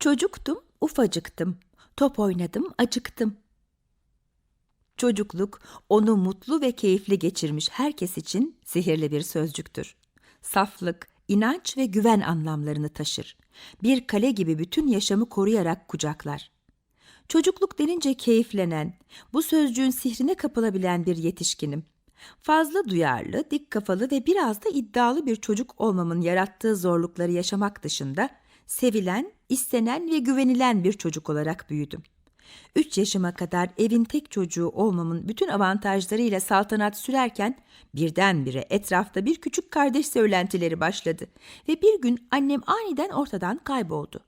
Çocuktum, ufacıktım. Top oynadım, acıktım. Çocukluk onu mutlu ve keyifli geçirmiş herkes için sihirli bir sözcüktür. Saflık, inanç ve güven anlamlarını taşır. Bir kale gibi bütün yaşamı koruyarak kucaklar. Çocukluk denince keyiflenen, bu sözcüğün sihrine kapılabilen bir yetişkinim. Fazla duyarlı, dik kafalı ve biraz da iddialı bir çocuk olmamın yarattığı zorlukları yaşamak dışında sevilen, istenen ve güvenilen bir çocuk olarak büyüdüm. 3 yaşıma kadar evin tek çocuğu olmamın bütün avantajlarıyla saltanat sürerken birdenbire etrafta bir küçük kardeş söylentileri başladı ve bir gün annem aniden ortadan kayboldu.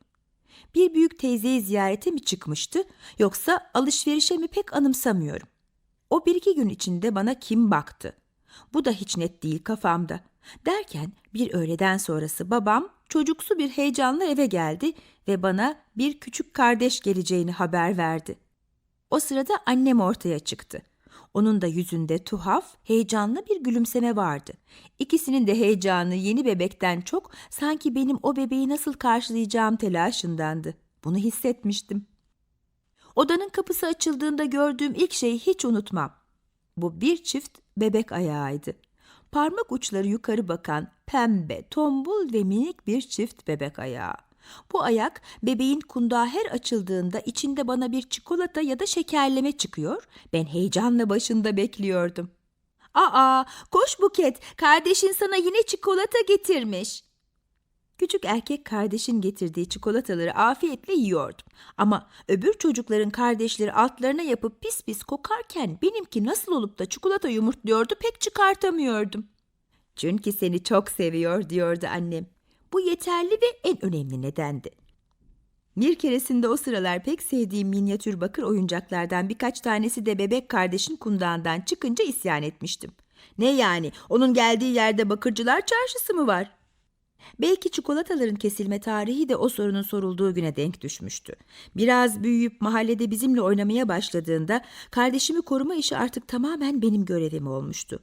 Bir büyük teyzeyi ziyarete mi çıkmıştı yoksa alışverişe mi pek anımsamıyorum. O bir iki gün içinde bana kim baktı? Bu da hiç net değil kafamda. Derken bir öğleden sonrası babam çocuksu bir heyecanla eve geldi ve bana bir küçük kardeş geleceğini haber verdi. O sırada annem ortaya çıktı. Onun da yüzünde tuhaf, heyecanlı bir gülümseme vardı. İkisinin de heyecanı yeni bebekten çok sanki benim o bebeği nasıl karşılayacağım telaşındandı. Bunu hissetmiştim. Odanın kapısı açıldığında gördüğüm ilk şeyi hiç unutmam. Bu bir çift bebek ayağıydı. Parmak uçları yukarı bakan pembe, tombul ve minik bir çift bebek ayağı. Bu ayak bebeğin kundağı her açıldığında içinde bana bir çikolata ya da şekerleme çıkıyor. Ben heyecanla başında bekliyordum. Aa, koş Buket, kardeşin sana yine çikolata getirmiş. Küçük erkek kardeşin getirdiği çikolataları afiyetle yiyordum. Ama öbür çocukların kardeşleri altlarına yapıp pis pis kokarken benimki nasıl olup da çikolata yumurtluyordu pek çıkartamıyordum. Çünkü seni çok seviyor diyordu annem. Bu yeterli ve en önemli nedendi. Bir keresinde o sıralar pek sevdiğim minyatür bakır oyuncaklardan birkaç tanesi de bebek kardeşin kundağından çıkınca isyan etmiştim. Ne yani onun geldiği yerde bakırcılar çarşısı mı var? Belki çikolataların kesilme tarihi de o sorunun sorulduğu güne denk düşmüştü. Biraz büyüyüp mahallede bizimle oynamaya başladığında kardeşimi koruma işi artık tamamen benim görevim olmuştu.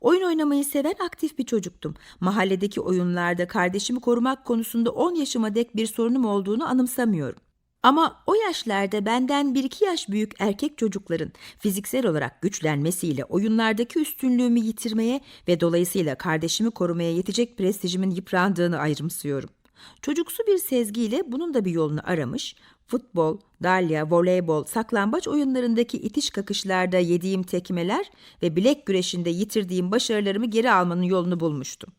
Oyun oynamayı seven aktif bir çocuktum. Mahalledeki oyunlarda kardeşimi korumak konusunda 10 yaşıma dek bir sorunum olduğunu anımsamıyorum. Ama o yaşlarda benden bir iki yaş büyük erkek çocukların fiziksel olarak güçlenmesiyle oyunlardaki üstünlüğümü yitirmeye ve dolayısıyla kardeşimi korumaya yetecek prestijimin yıprandığını ayrımsıyorum. Çocuksu bir sezgiyle bunun da bir yolunu aramış, futbol, dalya, voleybol, saklambaç oyunlarındaki itiş kakışlarda yediğim tekmeler ve bilek güreşinde yitirdiğim başarılarımı geri almanın yolunu bulmuştum.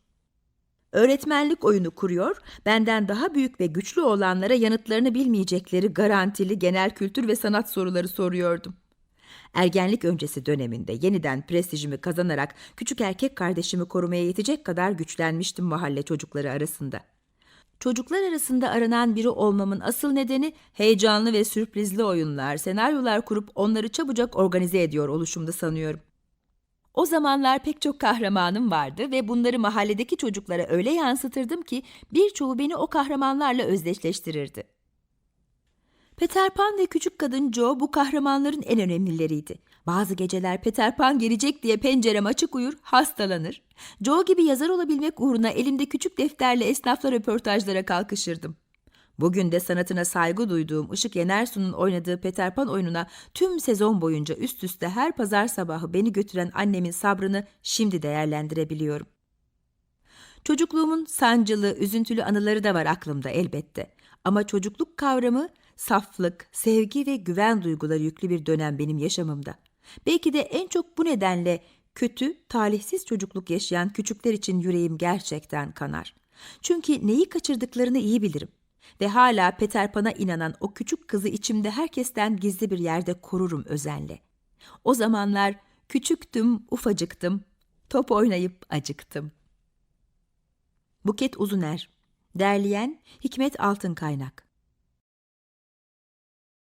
Öğretmenlik oyunu kuruyor, benden daha büyük ve güçlü olanlara yanıtlarını bilmeyecekleri garantili genel kültür ve sanat soruları soruyordum. Ergenlik öncesi döneminde yeniden prestijimi kazanarak küçük erkek kardeşimi korumaya yetecek kadar güçlenmiştim mahalle çocukları arasında. Çocuklar arasında aranan biri olmamın asıl nedeni heyecanlı ve sürprizli oyunlar, senaryolar kurup onları çabucak organize ediyor oluşumda sanıyorum. O zamanlar pek çok kahramanım vardı ve bunları mahalledeki çocuklara öyle yansıtırdım ki birçoğu beni o kahramanlarla özdeşleştirirdi. Peter Pan ve Küçük Kadın Joe bu kahramanların en önemlileriydi. Bazı geceler Peter Pan gelecek diye pencerem açık uyur, hastalanır. Joe gibi yazar olabilmek uğruna elimde küçük defterle esnafla röportajlara kalkışırdım. Bugün de sanatına saygı duyduğum Işık Yenersu'nun oynadığı Peter Pan oyununa tüm sezon boyunca üst üste her pazar sabahı beni götüren annemin sabrını şimdi değerlendirebiliyorum. Çocukluğumun sancılı, üzüntülü anıları da var aklımda elbette. Ama çocukluk kavramı saflık, sevgi ve güven duyguları yüklü bir dönem benim yaşamımda. Belki de en çok bu nedenle kötü, talihsiz çocukluk yaşayan küçükler için yüreğim gerçekten kanar. Çünkü neyi kaçırdıklarını iyi bilirim ve hala Peter Pan'a inanan o küçük kızı içimde herkesten gizli bir yerde korurum özenle. O zamanlar küçüktüm, ufacıktım, top oynayıp acıktım. Buket Uzuner Derleyen Hikmet Altınkaynak